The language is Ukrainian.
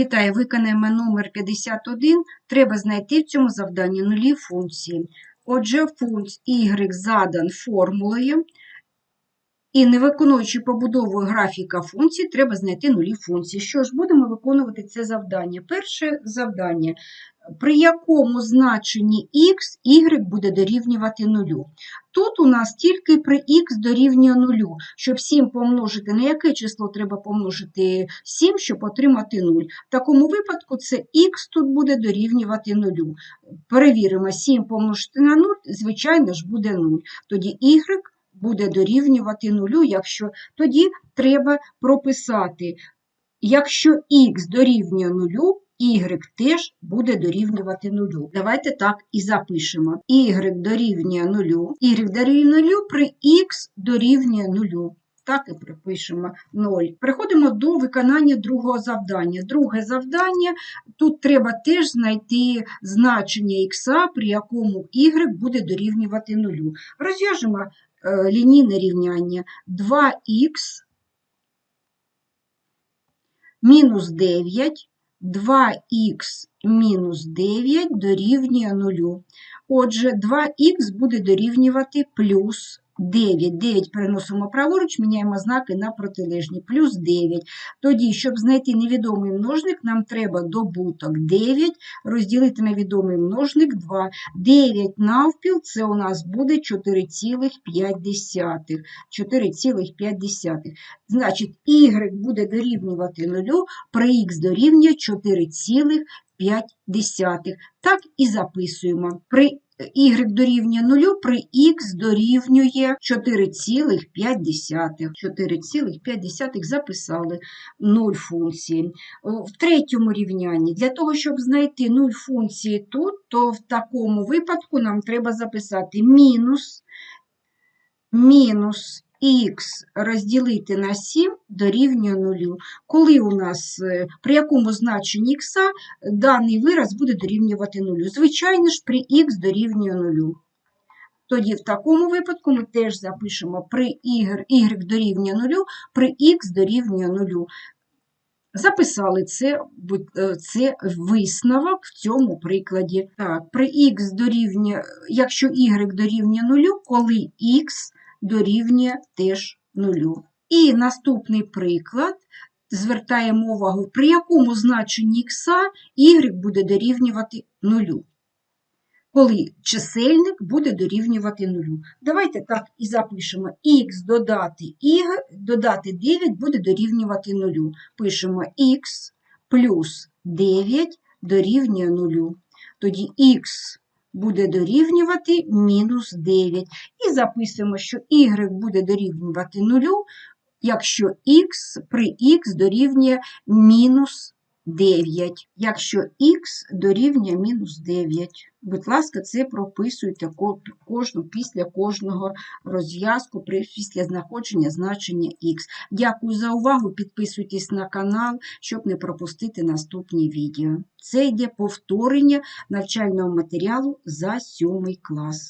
Вітаю, виконаємо номер 51. Треба знайти в цьому завданні нулі функції. Отже, функція y задан формулою. І не виконуючи побудову графіка функцій, треба знайти нулі функції. Що ж, будемо виконувати це завдання. Перше завдання. При якому значенні x y буде дорівнювати нулю. Тут у нас тільки при х дорівнює нулю. Щоб 7 помножити, на яке число треба помножити 7, щоб отримати 0. В такому випадку це х тут буде дорівнювати нулю. Перевіримо, 7 помножити на 0, звичайно ж буде 0. Тоді y буде дорівнювати нулю, якщо тоді треба прописати, якщо х дорівнює нулю, y теж буде дорівнювати нулю. Давайте так і запишемо. y дорівнює нулю, y дорівнює нулю при х дорівнює нулю. Так і припишемо 0. Переходимо до виконання другого завдання. Друге завдання, тут треба теж знайти значення х, при якому y буде дорівнювати нулю. Розв'яжемо лінійне рівняння 2х мінус 9, 2х мінус 9 дорівнює 0. Отже, 2х буде дорівнювати плюс 9. 9 переносимо праворуч, міняємо знаки на протилежні. Плюс 9. Тоді, щоб знайти невідомий множник, нам треба добуток 9 розділити на відомий множник 2. 9 навпіл – це у нас буде 4,5. 4,5. Значить, y буде дорівнювати 0 при х дорівнює 4,5. Так і записуємо. При y дорівнює 0, при х дорівнює 4,5. 4,5 записали 0 функції. В третьому рівнянні, для того, щоб знайти 0 функції тут, то в такому випадку нам треба записати мінус, мінус х розділити на 7 дорівнює 0. Коли у нас, е, при якому значенні х даний вираз буде дорівнювати 0? Звичайно ж, при х дорівнює 0. Тоді в такому випадку ми теж запишемо при y, y дорівнює 0, при х дорівнює 0. Записали це, е, це висновок в цьому прикладі. Так, при х дорівнює, якщо y дорівнює 0, коли х дорівнює теж нулю. І наступний приклад звертаємо увагу, при якому значенні х y буде дорівнювати нулю. Коли чисельник буде дорівнювати нулю. Давайте так і запишемо х додати y, додати 9 буде дорівнювати нулю. Пишемо х плюс 9 дорівнює нулю. Тоді х буде дорівнювати мінус 9. І записуємо, що y буде дорівнювати 0, якщо х при х дорівнює мінус 9. Якщо х дорівнює мінус 9. Будь ласка, це прописуйте кожну, після кожного розв'язку, після знаходження значення х. Дякую за увагу. Підписуйтесь на канал, щоб не пропустити наступні відео. Це йде повторення навчального матеріалу за 7 клас.